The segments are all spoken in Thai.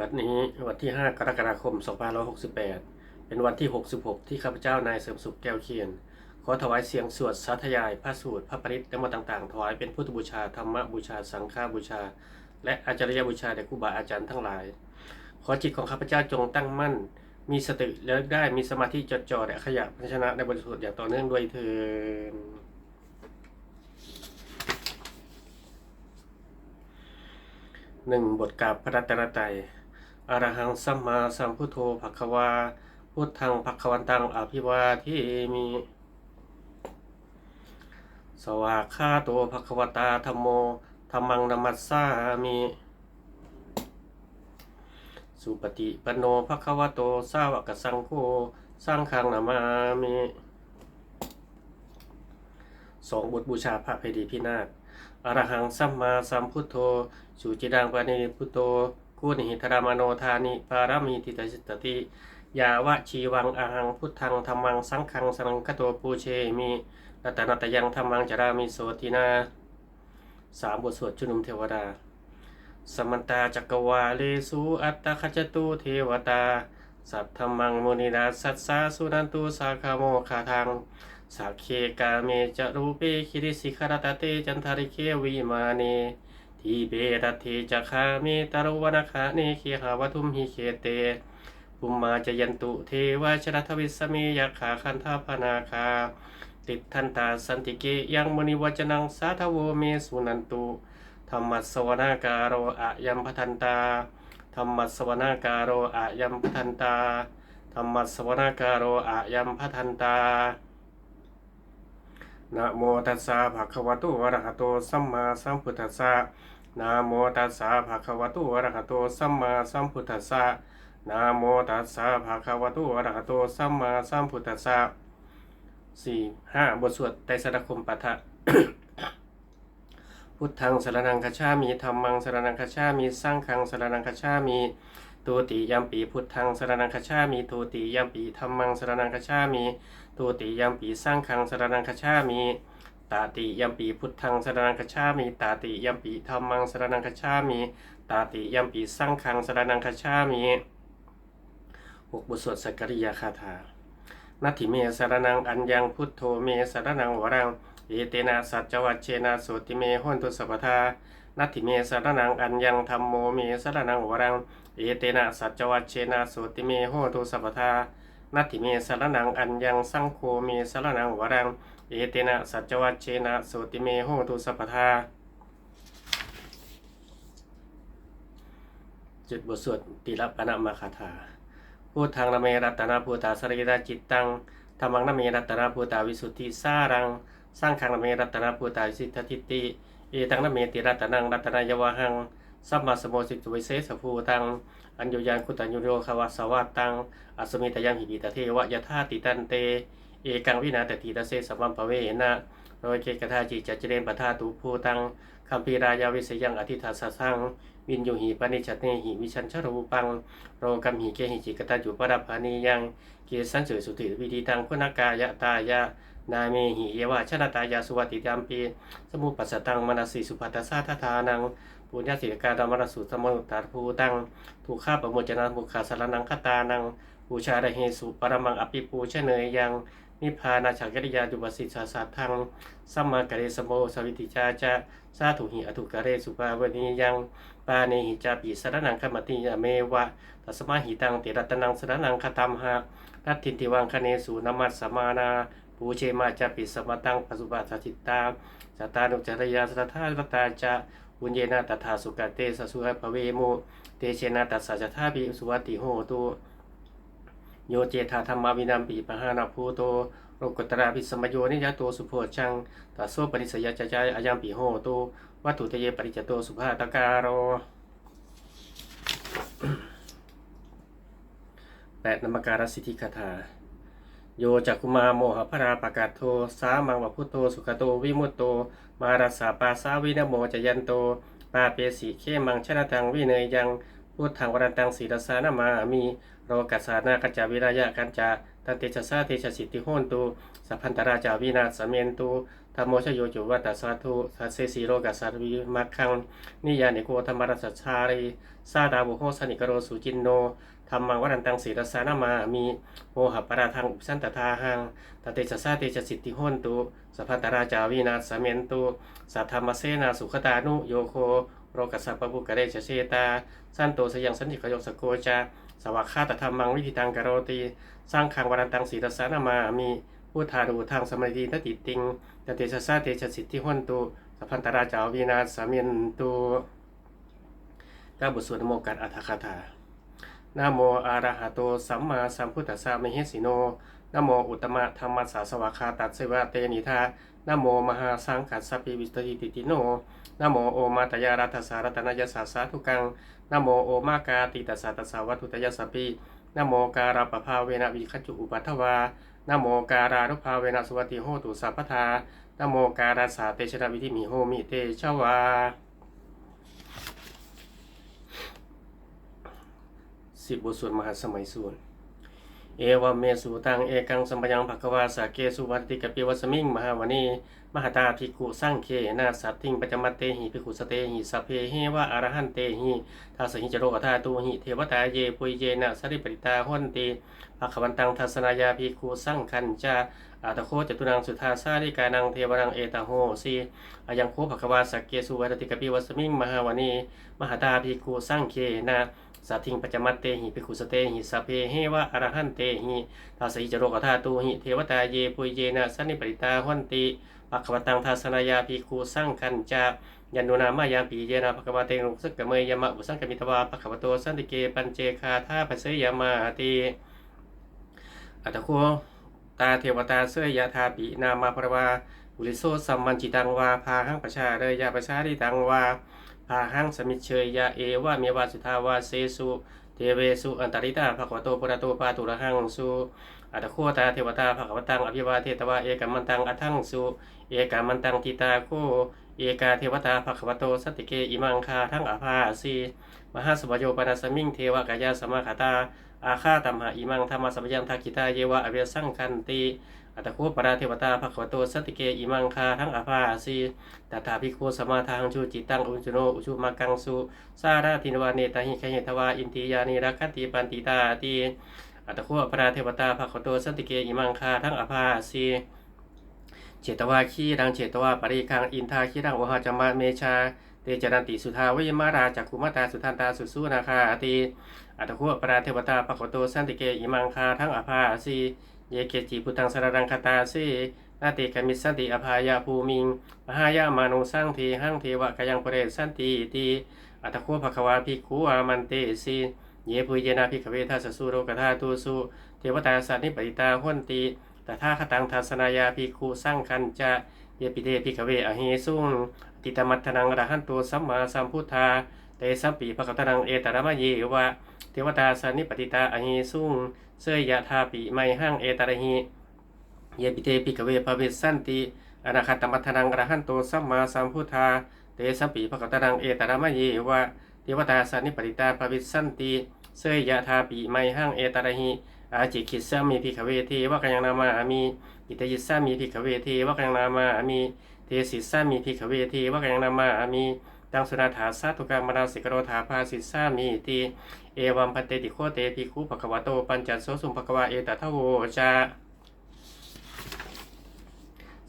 บัดนี้วันที่ 5 กรกฎาคม 2568 เป็นวันที่ 66 ที่ข้าพเจ้านายเสริมสุขแก้วเขียน ขอถวายเสียงสวดสาธยายพระสูตรพระปริตและมนต์ต่างๆ ถวายเป็นพุทธบูชาธรรมบูชาสังฆบูชา และอาจารยบูชาแด่ครูบาอาจารย์ทั้งหลาย ขอจิตของข้าพเจ้าจงตั้งมั่น มีสติเลิกได้มีสมาธิจดจ่อและขยับพัชนะในบริสุทธิ์อย่างต่อเนื่องด้วยเถิดหนึ่งบทกาบพระรัตนตรัย อรหังสัมมาสัมพุทโธภควา พุทธังภควันตังอภิวาทิมิ สวากขาโตภควตาธรรมโมธรรมังนามัสสามิ สุปฏิปันโนภควโตสาวกสังโฆสร้างขังนามามิสองบทบูชาพระเพดีพินาศอรหังสัมมาสัมพุทโธ สุจิดังปานิพุทโธ กุณิหิธรามโนธานิปารามีติตาสิตติยาวะชีวังอาหังพุทธังธรรมังสังฆังสังคโตปูเชมิรัตนตยังธรรมังจารามิโสตินาสามบทสวดชุนุมเทวดา สมันตาจักรวาเลสุอัตตคจตุเทวตา สัทธมังมุนินาสัสสาสุนันตุสาคาโมคาทังสักเคกาเมจะรูเปคิริสิขารตเตจันทาริเควิมาเน ทีเบรัตเทจะคาเมตารวนาคาเนเคหาวทุมหิเคเตภุมมาจะยันตุเทวชรทวิสเมยขาคันธาพนาคา ติดทันตาสันติเกยังมุนิวจนังสาทโวเมสุนันตุธรรมัสวนาการโรอะยัมพทันตาธรรมัสวนาการโรอะยัมพทันตาธรรมัสสวนาการโรอะยัมพทันตานะโมตัสสะภะคะวะโตอะระหะโตสัมมาสัมพุทธัสสะ นะโมตัสสะภะคะวะโตอะระหะโตสัมมาสัมพุทธัสสะนะโมตัสสะภะคะวะโตอะระหะโตสัมมาสัมพุทธัสสะสี่ห้าบทสวดไตรสรคมปะทะพุทธังสรนังคัจฉามิธรรมังสรนังคัจฉามิสังฆังสรนังคัจฉามิตุติยัมปีพุทธังสรนังคัจฉามิตุติยัมปีธรรมังสรนังคัจฉามิตุติยัมปีสร้างขังสรนังคชามิ ตาติยัมปีพุทธังสรนังคชามิตาติยัมปีธรรมังสรนังคชามิตาติยัมปีสร้างขังสรนังคชามิหกบทสวดสักกริยาคาถานัตถิเมสรนังอัญญังพุทโธเมสรนังวรังเอเตนะสัจจวัชเชนะโสติเมหนตุสัพพทานัตถิเมสรนังอัญญังธรรมโมเมสรนังวรังเอเตนะสัจจวัชเชนะโสติเมหนตุสัพพทานัตถิเมสารนังอัญญังสังโฆเมสารนังวรัง เอเตนะสัจวัชเชนะโสติเมโหตุสัพพทาจุดบทสวดติรปนะมาคาถาพูดทางนเมรัตนาภูตาสรีระจิตตังธรรมังนเมรัตนาภูตาวิสุทธิสารัง สร้างขังนเมรัตนาภูตาวิสิทธทิติ เอตังนเมติรัตนังรัตนายาวหังสัมมาสมโมสิตุวิเศษภูตัง อัญญยานคุตัญญโยคาวาสวัตตัง อัสมิตยังหิปิตเทวะยะธาติตันเต เอกังวินาตติตเสสัมมัมภเวนะโดยเกกทาจิจัจเจเรนปทาตุภูตังคัมภีรายาวิสยังอธิทัสสะสังวินโยหิปนิชเนหิวิชันชรูปังโรกัมหิเกหิจิกตาจุปรัปานียังเกสันเสสุติวิธีตังคุณากายะตายะนาเมหิเยวะชนะตายาสุวัติยามปีสมุปัสสตังมนสีสุภัตสาทธานังปุญญาสิการมรสุสมนุตตาภูตังถูกฆ่าประโมจนาบุคคาสารนังคตานังบูชาไดเฮสุปรมังอภิปูชเนยยัง นิพพานาฉักริยาดุบสิสาสัทธังสัมมากะเรสโมสวิติจาจะสาธุหิอทุกะเรสุปาวนียังปาเนหิจาปิสระนังคมติยเมวะตัสมาหิตังติรัตนังสระนังคตัมหะรัตถินติวังคเนสุนามัสสมานาปูเชมาจาปิสมตังปสุปัสจิตตาสตานุจรยาสทธาตตาจะอุญเยนะตถาสุกเตสสุหภเวโมเตเชนะตัสสะจทาปิสุวัติโหตุ โยเจธาธรรมวินัมปีปหานาภูโตโลกุตระภิสมโยนิยะโตสุโพชังตัสโสปริสยจจายอายังปีโหตุวัตถุเตเยปริจโตสุภาตการโรแปดนมการสิทธิคาถา โยจักุมาโมหพราปกาศโทสามังวพุโตสุขโตวิมุตโต มารัสสาปาสาวินโมจยันโตปาเปสีเคมังชนะตังวิเนยยังพุทธังวรันตังศีรสานามามี โรกัสสานากัจจาวิรายะกัญจาตันเตชะสาเตชะสิทธิโหนตุสัพพันตราจาวินาศเมนตุธรรมโมชโยจุวัตตสาธุสัสเสสีโรกัสสารวิมัคคังนิยานิโกธรรมรัสชารีซาดาบุโหสนิกโรสุจินโนธรรมังวรันตังศีรสานามามีโมหะปราทังอุปสันตทาหังตเตชะสาเตชะสิทธิโหนตุสัพพตราจาวินาสเมนตุสัทธรรมเสนาสุขตานุโยโค โรกัสสะปะปุกะเรชเชตา สั้นโตสยังสันติกโยสโกจาสวัคคาตธรรมังวิธิตังกโรติสร้างขังวรันตังศีรสานามามีผู้ทารูทางสมัยดีนติติงตเตชะสาเตชะสิทธิโหนตุสัพพันตราจาวินาสเมนตุก้าบทสวดโมกัดอัฏฐคาถานะโมอะระหะโตสัมมาสัมพุทธัสสะมะเหสิโนนะโมอุตตมะธรรมัสสะสวากขาตัสสวะเตนิทา นะโมมหาสังฆัสสะปิวิสติติติโนนะโมโอมาตยารัตสารัตนยสสาสาธุกังนะโมโอมากาติตัสตัสสะวัตุตยสสปินะโมการาปภาเวนะวิคัจจุอุปัฏฐวานะโมการานุภาเวนะสุวัติโหตุสัพพทานะโมการาสาเตชะวิธิมิโหมิเตชวาสิบบทสวดมหาสมัยสูตร เอวเมสุตังเอกังสัมปยังภควาสาเกสุวัตติกปิวัสมิงมหาวณีมหตาภิกขุสังเคนาสัตติงปัจจมัตเตหิภิกขุสเตหิสัพเพเฮวะอรหันเตหิทัสหิจโรกธาตุหิเทวตาเยปุยเยนะสริปริตาหนติภควันตังทัสนายาภิกขุสังคัญจาอาตโคจตุนังสุทาสาริกานังเทวรังเอตาโหสีอายังโคภควาสักเกสุวัตติกปิวัสมิงมหาวณีมหตาภิกขุสังเคนา สัตถิงปัจจมัตเตหิภิกขุสเตหิสัพเพเฮวะอรหันเตหิทัสหิจโรกธาตุหิเทวตาเยปุยเยนะสริปริตาหนติปักขวตังทัสนายาภิกขุสังคันจายันโนนามายามปีเยนะภควเตนุสกกเมยยมะบุสังกมิตวาภควโตสันติเกปัญเจคาธาภเสยามาติอัตโคตาเทวตาเสยยะธาปินามาพระวาบุริโสสัมมันจิตังวาพาหังประชาเรยยะประชาริตังวา พาหังสมิเชยยะเอวะเมวาสุทาวาเสสุเทเวสุอันตริตาภควโตปุระโตปาตุระหังสุอัตโคตาเทวตาภควตังอภิวาเทตวาเอกัมมันตังอัทังสุเอกามันตังทิตาโคเอกาเทวตาภควโตสติเกอิมังคาทั้งอาภาสีมหาสมโยปนาสมิงเทวกายาสมาคตาอาคาตัมหาอิมังธรรมสัมยังทักิตาเยวะอเวสังคันติ อัตโคปราเทวตาภควโตสติเกอิมังคาทั้งอาภาสีตถาภิกขุสมาทางชูจิตตังอุจุโนอุชุมากังสุสาราตินวาเนตหิคเหตวาอินติยานิรักขติปันติตาติอัตโคปราเทวตาภควโตสติเกอิมังคาทั้งอาภาสีเจตวาคีรังเจตวาปริคังอินทาคีรังวหาจมาเมชาเตจรันติสุทาวิมาราจักขุมาตาสุทันตาสุสุนาคาติอัตโคปราเทวตาปะโคโตสันติเกอิมังคาทั้งอภาสี เยเกจิพุตังสรรังคตาสีนาติกามิสันติอภายาภูมิง มหายามานุสังทีหังเทวะกยังปเรสันติติอัตโคภควาภิกขุอามันเตสีเยปุยเยนาภิกเวทัสสุโรกธาตุสุเทวตาสันนิปริตาหนติแต่ถ้าคตังทัศนายาภิกขุสร้างคันจะเยปิเตภิกเวอหิสุงติตมัตถนังอรหันโตสัมมาสัมพุทธาเตสัมปีภคตนังเอตระมะเยวะเทวตาสันนิปติตาอหิสุง เสยยะธาปิไมหังเอตระหิเยปิเตภิกขเวภเวสสันติอนาคตมัตถนังอรหันโตสัมมาสัมพุทธาเตสัมปีภคตนังเอตระมะเยวะเทวตาสันิปติตาภเวสสันติเสยยะธาปิไมหังเอตระหิอาจิคิสามีพิขเวทีวะกัยังนามามีอิตยิสามีพิขเวทีวะกัยังนามามีเทสิสามีพิขเวทีวะกัยังนามามีตังสุนาถาสาตุกามนาสิกโรธาภาสิสามีติ เอวัมพันเตติโคเตภิกขุภควโต ปัญจโสสุมภควาเอตทะโวจา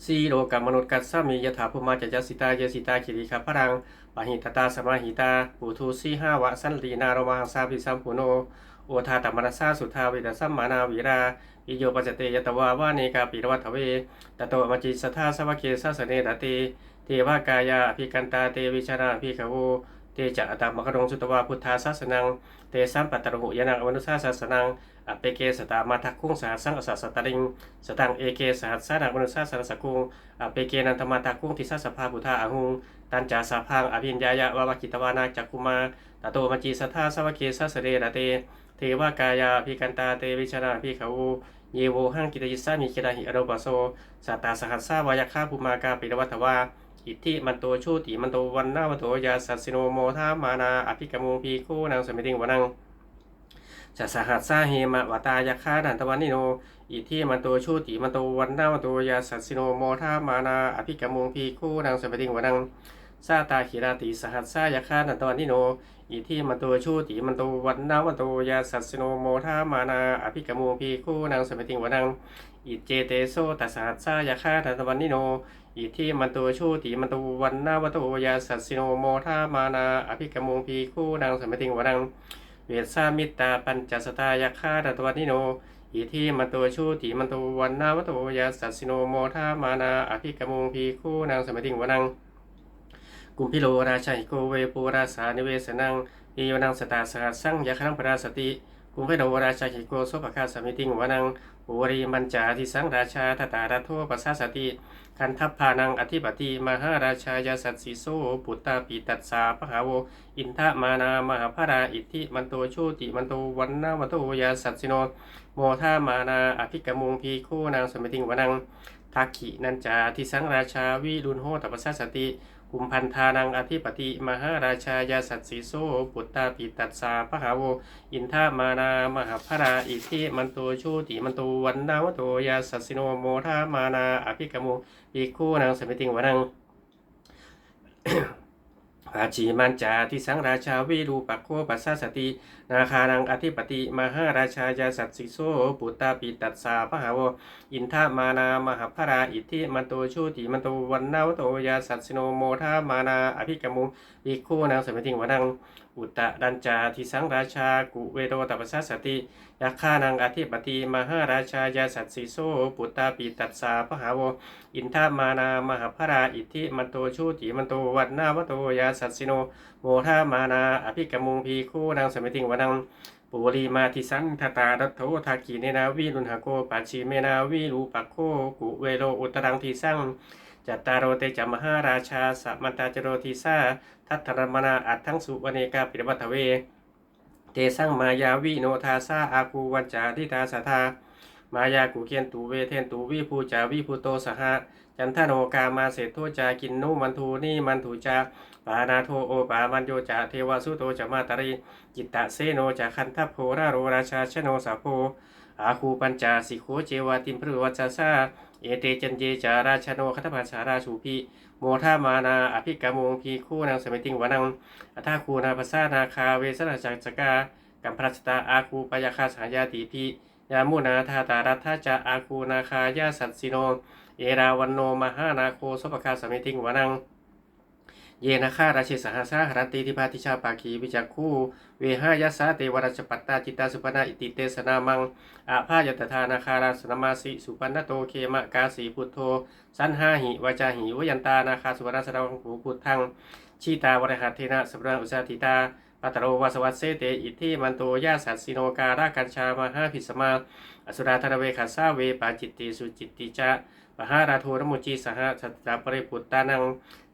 สีโลกามนุษย์กัสสามียถาภูมาจจสิตาเยสิตาคิริคาพรังปะหิตตาสมาหิตาปุถุสีห้าวะสันลีนารมังสาภิสัมปุโนโอทาตมนัสสาสุทาเวดสัมมานาวีราอิโยปัจเตยตวาวาเนกาปิรวัตเวตโตมจิสทาสวะเคสสเนรติเทวากายาภิกันตาเตวิชนาภิกขโว เตจะอัตตมกรงสุตวาพุทธาสัสนัง เตสัมปัตตรุยานังอมนุสาสัสนังอเปเกสตามาทักคุงสหัสสังอสัสตริง สตังเอเกสหัสสานังมนุสาสัสสกุงอเปเกนันธมาทักคุงทิสัสสภาพุทธาอหุง ตันจาสาพังอภิญญายะวาวกิตวานาจักกุมาตโตมจิสทาสวะเคสัสเนรเต เทวากายาพิกันตาเตวิชนาพิขาเยโวหังกิตยิสามีกิราหิอโรปโสสัตตาสหัสสาวายคาภูมากาปิรวัตวา อิทธิมันโตโชติมันโตวันนาวันโตยาสัสสิโนโมทามานาอภิกมุงพีโคนางสมิติงวนังจะสหัสสาเหมะวตายาคาดันตวันนิโน อิทิมันโตชูติมันโตวันนามันโตยาสัสสิโนโมทามานาอภิกรรมุงพีคู่นางสมปติงวนังซาตาขีราติสหัสสายาคาดันตวันนิโนอิทิมันโตชูติมันโตวันนามันโตยาสัสสิโนโมทามานาอภิกรรมุงพีคู่นางสมปติงวนัง อิเจเตโซตัสหัสสายาคาดันตวันนิโน อิทิมันโตชูติมันโตวันนาวันโตยาสัสสิโนโมทามานา อภิกรรมุงพีคู่นางสมติงวนัง เวสามิตตาปัญจสตายาคาดัตวันิโน อิทิมันโตชูติมันโตวันนาวันโตยาสัสสิโนโมทามานา อภิกรรมุงพีคู่นางสมติงวนัง กุมพิโลราชาหิโกเวปูราสานิเวสนังเอยนังสตาสหัสสังยะครังปราสติกุมพิโลราชาหิโกโสภคาสมิติงวนังปุริมันจาทิสังราชาทตาราโทปัสสาสติ คันทัพพานังอธิปติมหาราชายาสัตสิโซปุตตาปีตัสสาปหาโว อินทมานามหาภราอิทธิมันโตโชติมันโตวันนาวันโตยาสัตสิโนโมทามานาอภิกรมุงพีโคนางสมิติงวนังทักขินันจาทิสังราชาวิรุณโหตปัสสสติ กุมพันธานังอธิปติมหาราชายาสัตสีโซปุตตาปิตัสสาพหาโวอินทามานามหาภราอิทธิมันโตชูติมันโตวันนาวโตยาสัสสิโนโมทามานาอภิกรมุปีโคนางสมิติงวนัง อาชีมันจาทิสังราชาวิรูปักโคปัสสสติ นาคานังอธิปติ มหาราชายาสัตสิโสปุตตาปิตัสสาปหาวอินทามานามหาภราอิทธิมันโตชูติมันโตวันนาวโตยาสัตสิโนโมทามานาอภิกรมุวิโคนางสมัติงวนังอุตตะดัญจาทิสังราชากุเวโตตัปสสสติ ยักขานังอธิปติมหาราชายาสัตสิโสปุตตาปิตัสสาปหาวอินทามานามหาภราอิทธิมันโตชูติมันโตวันนาวโตยาสัตสิโนโมทามานาอภิกมุงพีคู่นางสมิติงวนังปุรีมาทิสันทตารัตโททากีเนนาวิรุณหโกปัจฉิเมนาวิรูปักโคกุเวโรอุตรังทีสังจัตตารโรเตจมหาราชาสัมมันตาจโรทีสาทัตถรมนาอัตทั้งสุวเนกาปิรัตเว เตสังมายาวิโนทาซาอาคูวันจาทิตาสทามายากุเคียนตูเวเทนตูวิภูจาวิภูโตสหะจันทโนกามาเศรษโทจากินนุมันทูนี่มันถูจาปานาโทโอปามันโยจะเทวสุโตจะมาตรีจิตตะเสโนจะคันทัพโพราโรราชาชโนสาโพอาคูปัญจาสิโคเจวาติมพรวัจาซาเอเตจันเยจาราชโนคัตภาชาราชูพี โมทามานาอภิกามงพีคู่นางสมิติงวานังอัธาคูนาภาษานาคาเวสนาจักจกากัมพรัชตาอาคูปยาคาสายาติพียามุนาธาตารัตถาจาอาคูนาคายาสัตสิโน เอราวันโนมหานาโคสปคาสมิติงวานัง เยนะฆาราชิสหัสาหรันติทิพาติชาปาคีวิจักคู่เวหายสาเตวรัชปัตตาจิตตาสุปนาอิติเตสนามังอาภายตทานาคาราสนมาสิสุปันนโตเคมะกาสีพุทโธ สันหาหิวาจาหิวยันตานาคาสุวรรณสดาวังหูพุทธังชีตาวรหัตเทนะสัพระอุสาธิตาปัตโรวาสวัสเสเตอิทิมันโตยาสัสสิโนการากัญชามหาภิสมา อสุราธนเวขัสสาเวปาจิตติสุจิตติจะปหาราโทรมุจีสหสัตตาปริปุตตานัง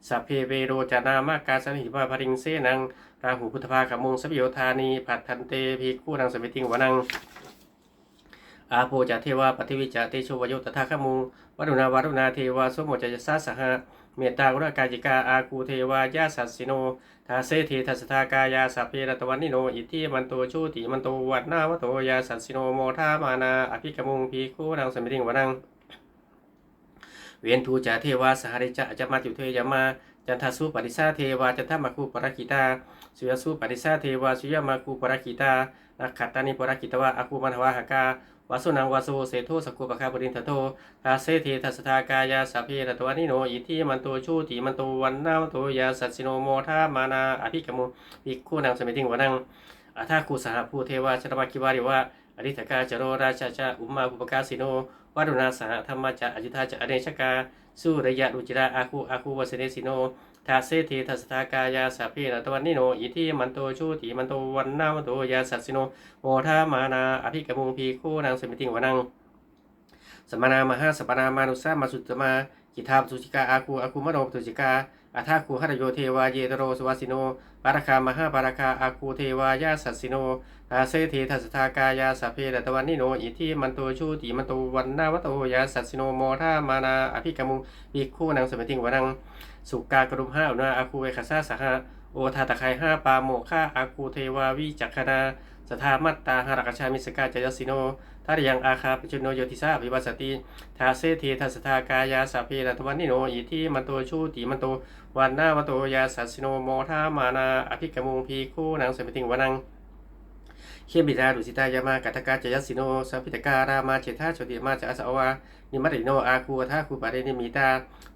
สัพเพเวโรจานามากาสันหิปาภริงเสนัง ราหูพุทธภาขมงสพโยธานีผัดทันเตพีคู่นางสมิติงวนัง อาโปจะเทวาปฏิวิจาเตโชวโยตถาขมุงวัดุนาวารุณาเทวาสมุจจสาสหะเมตตากรุณากาจิกาอาคูเทวายาสัสสิโนทาเสเททัสทากายาสัพเพรตวันนิโนอิทิมันโตชูติมันโตวัดนาวโตยาสัสสิโนโมทามานาอภิกมุงพีคู่นางสมิติงวนัง เวียนทูจาเทวาสหริจะจะมาติเทยามาจันทสุปฏิสาเทวาจันทมาคูปรกิตาสุยสุปฏิสาเทวาสุยมาคูปรกิตานักขัตตานิปรกิตวะอาคูมันหวาหกาวาสุนังวาสุเสโทสกุปคาปรินทโททาเสเททัสทากายาสัพเพรตวานิโนอิทิมันโตชูติมันโตวันนาโตยาสัสสิโนโมทามานาอภิกมุภิกขุนางสมิติงวนังอาทาคูสหภูเทวาชรมาคิวาริวะอริธกาจโรราชาชาอุมมาภุปกาสิโน วัดุนาสหธรรมจะอจิธาจะอเนชกาสู้ระยะอุจิระอาคูอาคูวสเนสิโนทาเสเททัสทากายาสัพพีนตวันนิโนอิทิมันโตชูติมันโตวันนาวโตยาสัสสิโนโมทามานาอภิกมุงพีคู่นางสมิติงวนังสมนามหาสปนามานุสามาสุตตมา กิทาปตุจิกาอาคูอาคูมโนปตุจิกาอาทาคูหรโยเทวาเยตโรสวาสิโนปารคามหาปารคาอาคูเทวายาสัสิโนอาเซเททัสทากายาสัพเพรตวันนิโนอิทิมันโตชูติมันโตวันนาวโตยาสัสิโนโมทามานาอภิกมุงพีคู่นางสมิติงวนังสุกากรุมห้าอุณาอาคูเวคาซาสหะโอทาตะไคห้าปาโมฆาอาคูเทวาวิจักขนาสทามัตตาหารกชามิสกาจยสิโน ทารยังอาคาปจุโนโยติสาภิวัสติทาเสเททัสทากายาสัพเพรัตวันนิโนอิทิมันโตชูติมันโตวันนาวโตยาสัสิโนโมทามานาอภิกมุงพีคู่นังสมิติงวนังเขียบิดาดุสิตายามากัตกาจยสิโนสัมพิตการามาเจตาชติมาจะอาสาวานิมัติโนอาคูทาคูปาเรนิมิตา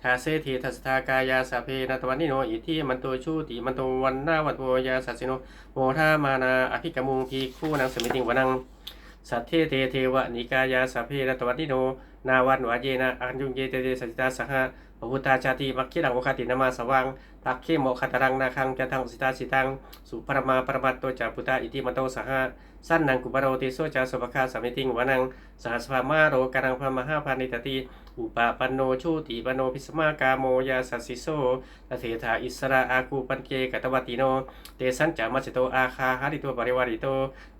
ทาเซเททัสทากายาสาเพนตวันนิโนอิทิมันโตชูติมันโตวันนาวัตโวยาสัสิโนโมทามานาอภิกมุงพีคู่นังสมิติงวนัง สัทเทเทเทวะนิกายาสาเพนตวันนิโน นาวันวาเยนะอัญยุงเยเตเตสัจจตาสหะ พระพุทธาชาติมัคคิรังโอคตินามาสวังทักขิโมคตรังนาคังจะทังสิตาสิตังสุปรมาปรมัตโตจาพุทธาอิติมโตสหะสั้นนังกุบารโรติโสจาสุภคาสมิติงวานังสหัสภามาโรกังพมหาพานิตติอุปาปันโนชูติปนโนพิสมากาโมยาสัสสิโสตเถธาอิสระอาคูปันเกกตวติโน เตสันจามัจจโตอาคาหาริโตปริวาริโต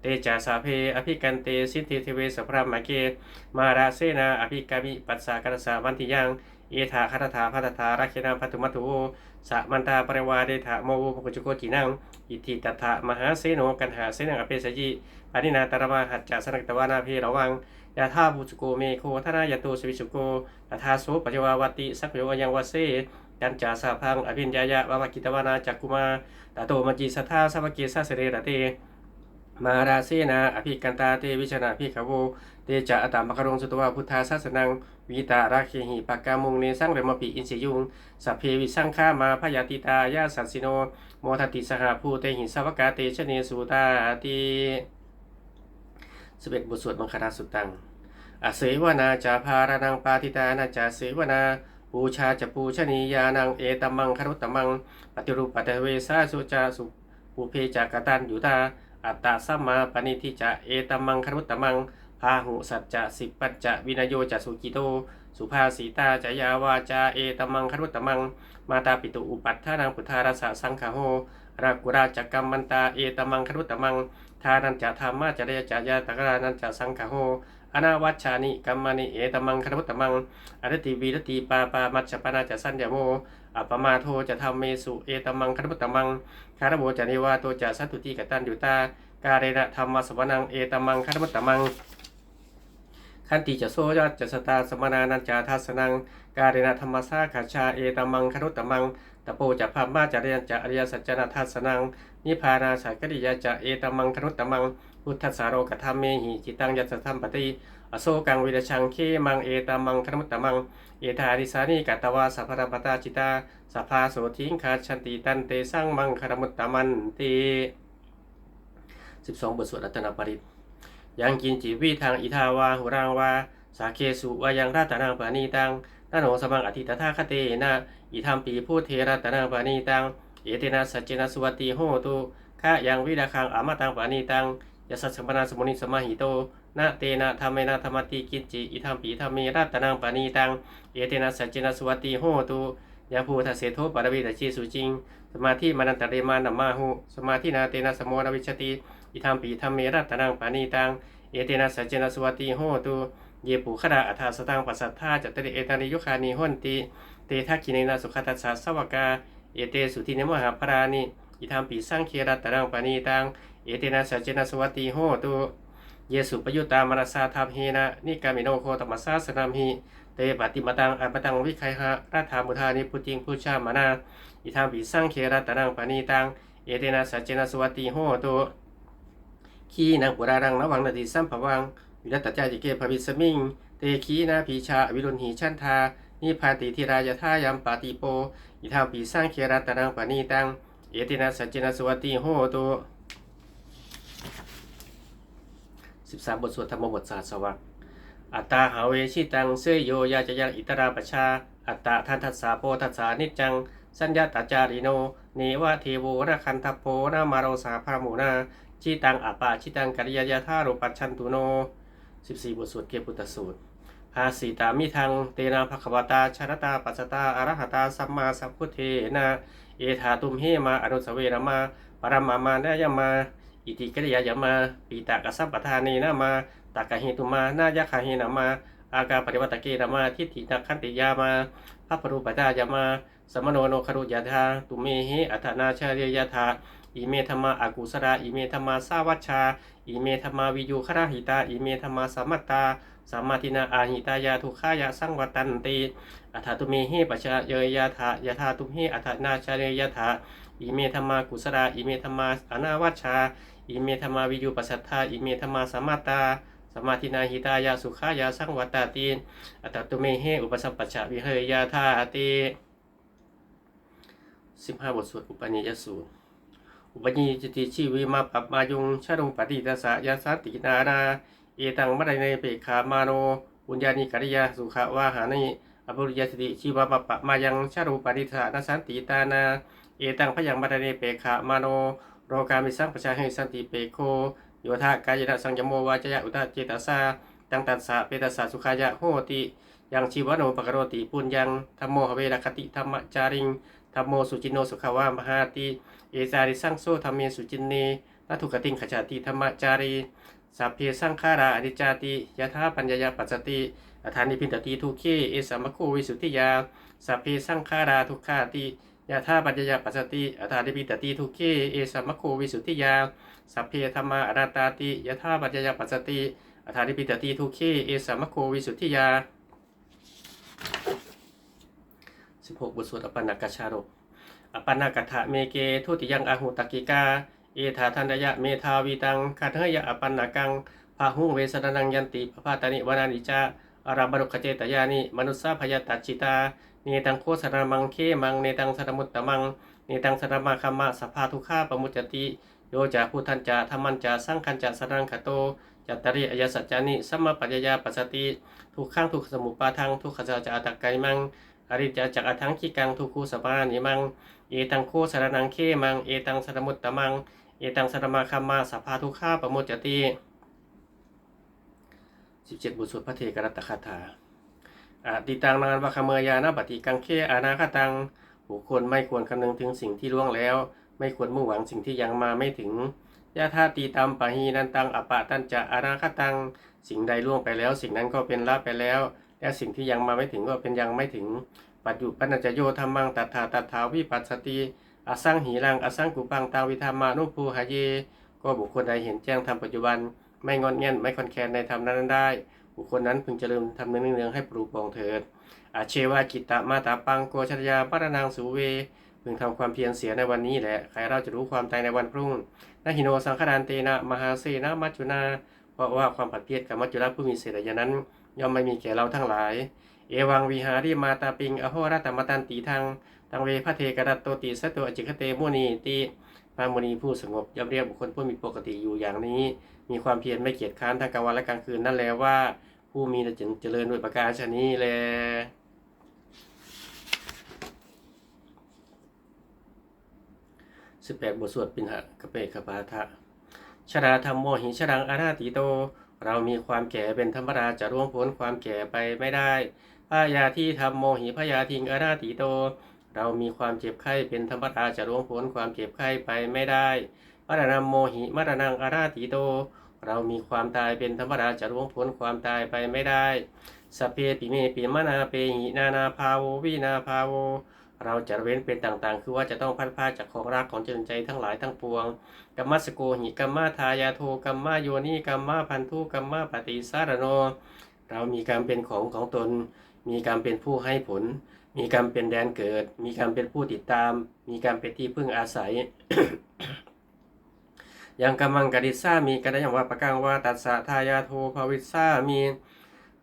เตจาสาเพอภิกันเตสิทธิเทเวสพรามาเก มาราเซนาอภิกามิปัสสากันสาวันติยัง เอธาคาถาพัตถารักเขนาพัตุมัตุสะมันตาปริวาเดถะโมโวภกุจโกจินังอิทิตถะมหาเสโนกันหาเสนังอเปสยิปานินาตระมาหัจจาสนักตวานาเพระวังยาธาบุจโกเมโคทนายโตสวิสุโกตถาโสปัจวาวติสัพโยยังวเสกันจาสาพังอภิญญายะวามกิตวานาจักกุมาตโตมจิสัทธาสัพเกสะเสเรระเตมาราเซนาอภิกันตาเตวิชนาภิกขโวเตจะอตามภครงสุตวาพุทธาสัสนัง วิตาราเคหิปากกามุงเนสังเรมปิอินสยุงสัพเพวิสังฆามาพยาติตายาสัสสิโนโมทติสหภูเตหิสวกาเตชเนสุตาติสเบ็ดบทสวดมังคลาสุตังอเสวนาจาภารนังปาทิตานาจาเสวนาปูชาจะปูชนียานังเอตมังครุตมังปฏิรูปปฏิเวสาสุจาสุปุเพจากตันยุตาอัตตาสัมมาปณิทิจะเอตมังครุตตมัง พาหุสัจจะสิปัจจะวินโยจะสุกิโต สุภาสีตาจยาวาจาเอตมังครุตมัง มาตาปิตุอุปัฏฐานังพุทธาราสะสังขาโหรากุราจักกัมมันตาเอตมังครุตมัง ทานันจะธรรมาจริยจายาตกรานันจะสังขาโหอนาวัชชานิกัมมานิเอตมังครุตมังอรติวีรติปาปามัจจปนาจะสัญญโมอัปมาโทจะทำเมสุเอตมังครุตมังคารโบจะนิวาโตจะสัตตุติกตันยุตา กาเรนะธรรมสวนังเอตมังคันมัตตมัง ขันติจะโซยอดจะสตาสมนานันจาทัสนัง กาเรนะธรรมสาขาชาเอตมังคนุตตมังตะโปจะภาพมาจาเรียนจะอริยสัจนาทัสนัง นิพพานาสักริยาจะเอตมังคนุตตมัง พุทธสาโรกธรรมเมหิจิตังยัตธรรมปฏิอโศกังวิรชังเคมังเอตมังคนุตตมัง เอธาริสานิกัตตวาสัพพะปตาจิตาสัพพาโสทิงคาชันติตันเตสังมังคารมุตตมันติ12บทสวดรัตนปริต ยังกินจีวีทางอิทาวาหุรังวา สาเคสุวายังราตนังปานีตังนาโนสมังอธิตถาคเตนะอิธรรมปีพูเทรัตนังปานีตัง เอเตนะสัจเจนะสุวัติโหตุข้ายังวิดาคังอามาตังปานีตังยสัสสมนาสมุนิสมาหิโตนะเตนะธรรมเนะธรรมติกินจิอิธรรมปีธรรมเมรัตนังปานีตัง เอเตนะสัจเจนะสุวัติโหตุยาภูทัสเสโทปารวิตาชีสุจิง สมาธิมานันตเรมานัมมาหุ สมาธินาเตนะสมโนวิชติ อิธรรมปีธรรมเมรัตนังปานีตัง เอเตนะสัจเจนะสวัติโหตุเยปุขดาอัฏฐาสตังปัสสัทธาจตติเอตานิยุคานิหนติ เตทักขิเนนะสุขตัสสะสวกา เอเตสุทิเนมหาปรานิอิธรรมปีสังเครัตนังปานีตัง เอเตนะสัจเจนะสวัติโหตุเยสุปยุตตามนัสาทัพเฮนะนิกามิโนโคตมัสสาสนามหิเตปฏิมาตังอัปตังวิไคหะรัฐามุทานิพุจิงพุชามานาอิธรรมปีสังเครัตนังปานีตัง เอเตนะสัจเจนะสวัติโหตุ ขีนังปุรารังนวังนาติสัมภวังวิรัตจาจิเกภวิสมิง เตขีนาพีชาวิรุณหีชันทานิพาติธิรายทายามปาติโปอิธรรมปีสร้างเครัตนังปานีตัง เอตินาสัจจนะสวัติโหตุสิบสามบทสวดธรรมบทศาสวะอัตตาหาเวชิตังเสยโยยาจยังอิตราปชา อัตตาทันทัสสาโพทัสสานิจจัง สัญญาตาจาริโนเนวะเทโวระคันทโพนามาโรสาพามูนา ชิตังอัปปาชิตังกัริยายาธาโรปัชชันตุโน 14 บทสวดเกพุทธสูตรภาสีตามิทัง เตนะภควตาชรตาปัสตาอรหัตาสัมมาสัพพุทเทนะ เอธาตุมเฮมาอนุสเวรมา ปรมามานะยมา อิติกริยายมาปีตากสัมปทานีนามาตากะหิตุมานายะคาหินามา อากาปริวัตเกนามาทิฏฐินักขันติยามาพระปรูปตายามา สมโนโนครุยาธาตุเมหิอัฏนาชาเรยาธา อิเมธรรมาอากุสราอิเมธรรมาสาวัชชาอิเมธรรมาวิยูคราหิตาอิเมธรรมาสัมมัตตาสัมมาทินาอาหิตายาทุขายาสังวัตันติอัฏฐตุเมหิปัจจเยยะถายะธาตุเมอัฏฐนาชาเรยะถาอิเมธรรมากุสราอิเมธรรมาอนาวัชชาอิเมธรรมาวิยูปัสสัทธาอิเมธรรมาสัมมัตตาสมาทินาหิตายาสุขายาสังวัตติอัฏฐตุเมเหอุปสัมปัชชะวิเฮยะธาติสิบห้าบทสวดอุปนิยสูตร ปนิจติชีวิมาปับมายุงชารุงปฏิทัสสะยาสัตตินานา เอตังมัดในเปกขามาโนปุญญานิกริยาสุขาวาหานิอภุริยสติชีวปปะมายังชารุปฏิทัสสะนสันติตานา เอตังพยังมัดในเปกขามาโนโรกามิสังประชาให้สันติเปโคโยธากายนะสังยโมวาจยะอุตเจตสาตังตัสสะเปตัสสะสุขายะโหติยังชีวโนปกโรติปุญญังธรรมโมหเวรคติธรรมจาริงธรรมโมสุจิโนสุขาวามหาติ เอจาริสังโซธรรมเมสุจินเนนัทุกติงขจาติธรรมจารีสัพเพสังขาราอนิจจาติยะธาปัญญายาปัจจติอัฏฐานิพินตติทุกขีเอสัมมโควิสุทธิยาสัพเพสังขาราทุกขาติยะธาปัญญายาปัจจติอัฏฐานิพินตติทุกขีเอสัมมโควิสุทธิยาสัพเพธรรมาอนัตตาติยะธาปัญญายาปัจจติอัฏฐานิพินตติทุกขีเอสัมมโควิสุทธิยา16บทสวดอปันนกชาโร อปนนกถะเมเกทุติยังอาหุตกิกา เอธาทันยะเมธาวิตังคัทเฮยะอปันนกังพาหุงเวสนังยันติปภาตานิวานานิจาอาราบรุขเจตยานิมนุสสาพยาตัจิตา เนตังโคสรมังเคมังเนตังสรมุตตมังเนตังสรมาคมะสภาทุข้าปมุจติ โยจาพุทธันจาธรรมันจาสังคันจาสรังคโตจัตตริอายสัจจานิสัมมาปัญญาปัสสติทุกข้างทุกสมุปาทังทุกขจาจาตักไกมังอริจาจักอทังคิกังทุคูสปานิมัง เอตังโคสารนังเคมัง เอตังสรมุตตะมัง เอตังสรมาคัมมาสภาทุข้าปโมจจติสิบเจ็ดบุตรสวดพระเทกรัตตคาถาอาติตังนานวะคเมยานาปฏิกังเคอานาคตังบุคคลไม่ควรคำนึงถึงสิ่งที่ล่วงแล้ว ไม่ควรมุ่งหวังสิ่งที่ยังมาไม่ถึงยาธาตีตามปะหีนันตังอปะตันจะอานาคตัง สิ่งใดล่วงไปแล้ว สิ่งนั้นก็เป็นละไปแล้ว และสิ่งที่ยังมาไม่ถึงก็เป็นยังไม่ถึง ปัจจุปันจโยธรรมังตัทธาตัทธาวิปัสสติอสังหีรังอสังกุปังตาวิธรรมานุภูหายเย ก็บุคคลใดเห็นแจ้งธรรมปัจจุบัน ไม่งอนเงียนไม่คอนแคนในธรรมนั้นได้ บุคคลนั้นพึงเจริญทำเนืองๆให้ปลูกปองเถิดอาเชวากิตตมาตาปังโกชรยาปรนางสูเวพึงทำความเพียรเสียในวันนี้แหละใครเราจะรู้ความตายในวันพรุ่งนาหิโนสังฆดานเตนะมหาเสนะมัจจุนา เพราะว่าความผัดเพี้ยนกับมัจจุราชผู้มีเศรษฐญานั้น ย่อมไม่มีแก่เราทั้งหลาย เอวังวิหาริมาตาปิงอโหรตมตันติทังตังเวพระเทกรัตโตติสตวอจิคเตมุนีติพระมุนีผู้สงบย่อมเรียกบุคคลผู้มีปกติอยู่อย่างนี้ มีความเพียรไม่เกียจค้านทั้งกลางวันและกลางคืนนั่นแหละว่า ผู้มีจะเจริญด้วยประการชนี้แลสิบแปดบทสวดปินหะกะเปกปาทะชราธรรมโมหิชรังอาราติโต เรามีความแก่เป็นธรรมดาจะร่วงพ้นความแก่ไปไม่ได้ พยาที่ธรรมโมหิพยาทิงอาราติโต เรามีความเจ็บไข้เป็นธรรมดาจะร่วงพ้นความเจ็บไข้ไปไม่ได้มรณะโมหิมรณังอาราติโต เรามีความตายเป็นธรรมดาจะร่วงพ้นความตายไปไม่ได้สเพปิเมปิมนาเปหินานาภาโววินาภาโว เราจะเว้นเป็นต่างๆ คือว่าจะต้องพัดพาจากของรักของเจริญใจทั้งหลายทั้งปวงกัมมัสโกหิกัมมาทายาโทกัมมาโยนิกัมมาพันธุกัมมาปฏิสารโน เรามีการเป็นของของตน มีการเป็นผู้ให้ผล มีการเป็นแดนเกิด มีการเป็นผู้ติดตาม มีการเป็นที่พึ่งอาศัยยังกำมังกดิซามีกระยังว่าประกังว่าตัสสะทายาโทภวิซามี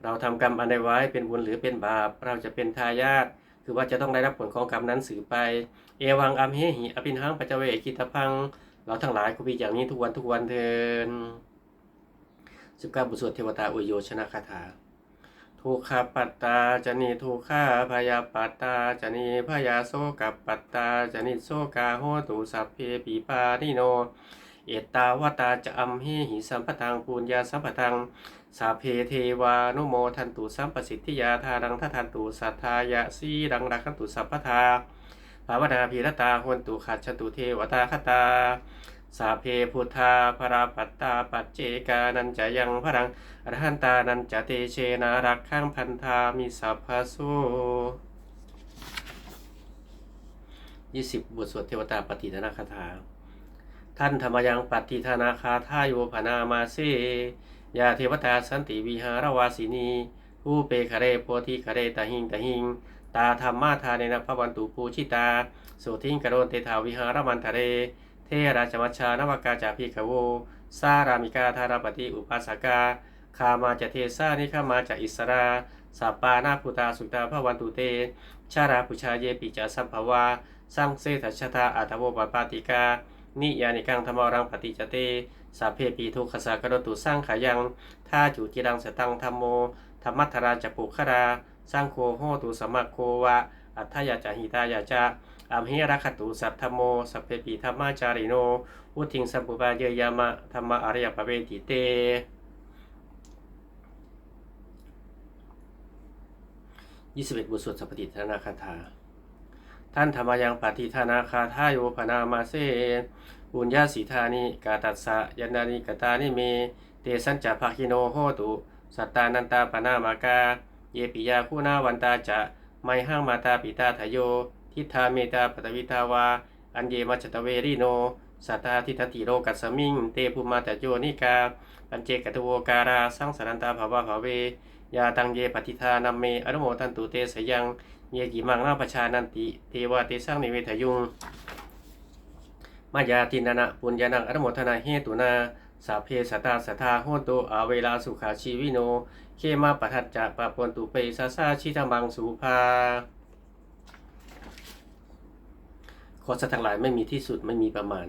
เราทำกรรมอันใดไว้เป็นบุญหรือเป็นบาป เราจะเป็นทายาทคือว่าจะต้องได้รับผลของกรรมนั้นสืบไป เอวังอัมเฮหิอภินหังปัจเจเวกิตพัง เราทั้งหลายคุบีอย่างนี้ทุกวันทุกวันเทิน สิบเก้าบุตรสวดเทวตาอุยโยชนะคาถาทุกขปัตตาจนิทุกขาพยาปัตตาจนิพยาโสกับปัตตาจนิโสกาโหตุสัพเพปีปานิโน เอตตาวตาจะอัมเฮหิสัมปทังปุญญาสัมปทังสาเพเทวานุโมทันตุสัมปสิทธิยาทารังทัทันตุสัทธายะสีรังรักขันตุสัพพทาภาวนาพีรตาหวนตุขัดชตุเทวตาคตา สาเพพุทธาพราปัตตาปัจเจกานันจะยังพรังอรหันตานันจะเตเชนารักขังพันธามิสัพพะโสยี่สิบบทสวดเทวตาปฏิทนาคาถา ท่านธรรมยังปฏิธานาคาทายโยพนามาเซยาเทวตาสันติวิหารวาสินีผู้เปคะเรโพธิคะเรตหิงตหิง ตาธรรมมาทาเนนะพระวันตุปูชิตาสุทิงกโรนเตทาวิหารมันทะเร เทราชมัชชานวกาจาพิขโวสารามิกาธารปฏิอุปาสกาคามาจะเทสานิขามาจะอิสราสัปปานาพุตาสุตาพระวันตุเต ชาราปุชาเยปิจาสัมภวาสังเสทัชชตาอัตโวปปาติกา นิยานิกังธรรมรังปฏิจเตสัพเพปีทุกขสากรตุสร้างขายังท่าจุจิรังสตังธรรมโมธรรมัทราจปุครา สร้างโคโหตุสมะโควะ อัฏฐยาจะหิตายาจะอัมหิรักขตุสัพธโมสัพเพปีธรรมาจาริโนอุทิงสัมปุปาเยยามะธรรมะอริยปเวติเตยี่สิบเอ็ดบทสวดสัพพติธนาคาถาท่านธรรมยังปฏิธนาคาทายโยพนามาเซบุญญาสีธานิกาตัสสะยันานิกตานิเม เตสัญจภาคิโนโหตุ สัตตานันตาปนามากา เยปิยาคูนาวันตาจะ ไมหังมาตาปิตาทโย ทิฏฐาเมตาปตวิทาวา อันเยมัจตเวริโนสัตตาทิฏฐิโรกัสสมิง เตภูมาตโยนิกา ปัญเจกตโวการาสังสารันตาภาวะภาเวยาตังเยปฏิทานัมเมอนุโมทันตุเตสยัง เยกิมังนาปชานันติ เทวาเตสังนิเวทยุง มายาตินานะปุญญานังอนุโมทนาเฮตุนาสาเพสตาสทาโหนตุอาเวลาสุขาชีวิโน เคมาปทัจจะปะปนตุเปสาสาชิธมังสุภาขอสัตว์ทั้งหลายไม่มีที่สุดไม่มีประมาณ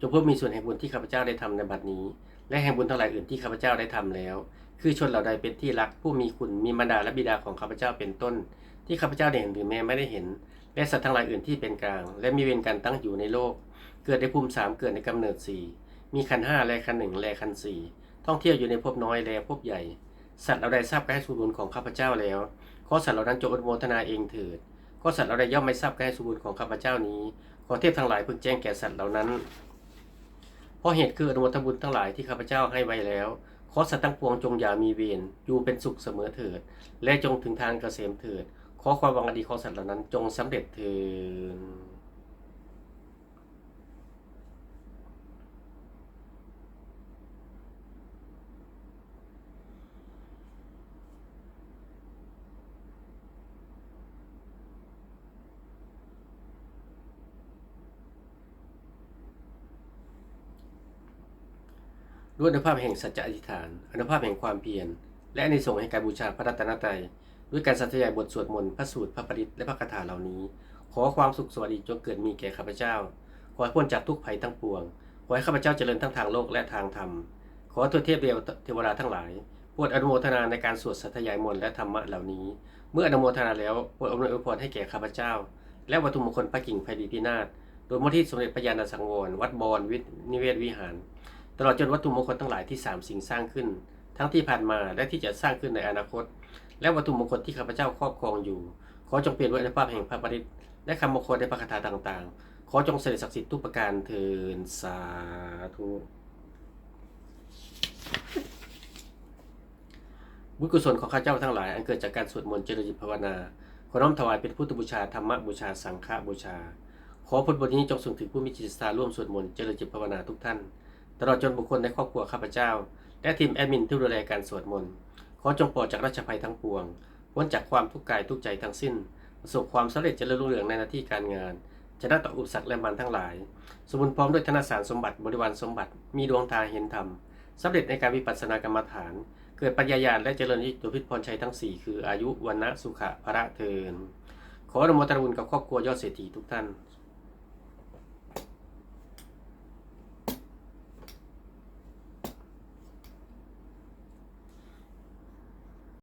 จงเพิ่มมีส่วนแห่งบุญที่ข้าพเจ้าได้ทำในบัดนี้ และแห่งบุญทั้งหลายอื่นที่ข้าพเจ้าได้ทำแล้ว คือชนเหล่าใดเป็นที่รักผู้มีคุณมีมารดาและบิดาของข้าพเจ้าเป็นต้น ที่ข้าพเจ้าได้เห็นหรือแม้ไม่ได้เห็น และสัตว์ทั้งหลายอื่นที่เป็นกลาง และมีเวรกันตั้งอยู่ในโลก เกิดในภูมิสามเกิดในกำเนิดสี่มีขันห้าและขันหนึ่งและขันสี่ท่องเที่ยวอยู่ในภพน้อยและภพใหญ่ สัตว์เราได้ทราบการให้สุบุญของข้าพเจ้าแล้วขอสัตว์เหล่านั้นจงอนุโมทนาเองเถิดขอสัตว์เราได้ย่อมไม่ทราบการให้สุบุญของข้าพเจ้านี้ ขอเทพทั้งหลายพึงแจ้งแก่สัตว์เหล่านั้น เพราะเหตุคืออนุโมทนาบุญทั้งหลายที่ข้าพเจ้าให้ไว้แล้วขอสัตว์ทั้งปวงจงอย่ามีเวรอยู่เป็นสุขเสมอเถิด และจงถึงทางเกษมเถิด ขอความหวังอันดีของสัตว์เหล่านั้นจงสำเร็จเถิด ด้วยอนุภาพแห่งสัจจะอธิษฐาน อนุภาพแห่งความเพียร และอนิสงส์แห่งการบูชาพระรัตนตรัย ด้วยการสัตยายบทสวดมนต์ พระสูตร พระปริตและพระคาถาเหล่านี้ ขอความสุขสวัสดีจงเกิดมีแก่ข้าพเจ้า ขอให้พ้นจากทุกภัยทั้งปวง ขอให้ข้าพเจ้าเจริญทั้งทางโลกและทางธรรม ขอตัวเทพเดียวเทวดาทั้งหลายโปรดอนุโมทนาในการสวดสัตยายมนต์และธรรมะเหล่านี้ เมื่ออนุโมทนาแล้วโปรดอำนวยอวยพรให้แก่ข้าพเจ้า และวัตถุมงคลพระกิ่งไพดีพินาศโดยมที่สมเด็จพระญาณสังวร วัดบอนวิทนิเวศวิหาร ตลอดจนวัตถุมงคลทั้งหลายที่สามสิ่งสร้างขึ้น ทั้งที่ผ่านมาและที่จะสร้างขึ้นในอนาคต และวัตถุมงคลที่ข้าพเจ้าครอบครองอยู่ ขอจงเปลี่ยนด้วยอนุภาพแห่งพระปริตและคำมงคลในพระคาถาต่างๆ ขอจงเสด็จศักดิ์สิทธิ์ทุกประการเทินสาธุบุญกุศลของข้าเจ้าทั้งหลายอันเกิดจากการสวดมนต์เจริญจิตภาวนาขอน้อมถวายเป็นพุทธบูชาธรรมบูชาสังฆบูชา ขอผลบุญนี้จงส่งถึงผู้มีจิตศรัทธาร่วมสวดมนต์เจริญจิตภาวนาทุกท่าน ตลอดจนบุคคลในครอบครัวข้าพเจ้า และทีมแอดมินที่ดูแลการสวดมนต์ขอจงปลอดจากราชภัยทั้งปวงพ้นจากความทุกข์กายทุกใจทั้งสิ้น ประสบความสำเร็จเจริญรุ่งเรืองในหน้าที่การงานชนะต่ออุปสรรคและมันทั้งหลาย สมบูรณ์พร้อมด้วยธนสารสมบัติบริวารสมบัติ มีดวงตาเห็นธรรมสำเร็จในการวิปัสสนากรรมฐาน เกิดปัญญาญาณและเจริญยิตุพิพรชัยทั้ง 4 คืออายุวันนะสุขะพระเทินขออนุโมทนาบุญกับครอบครัวยอดเศรษฐีทุกท่าน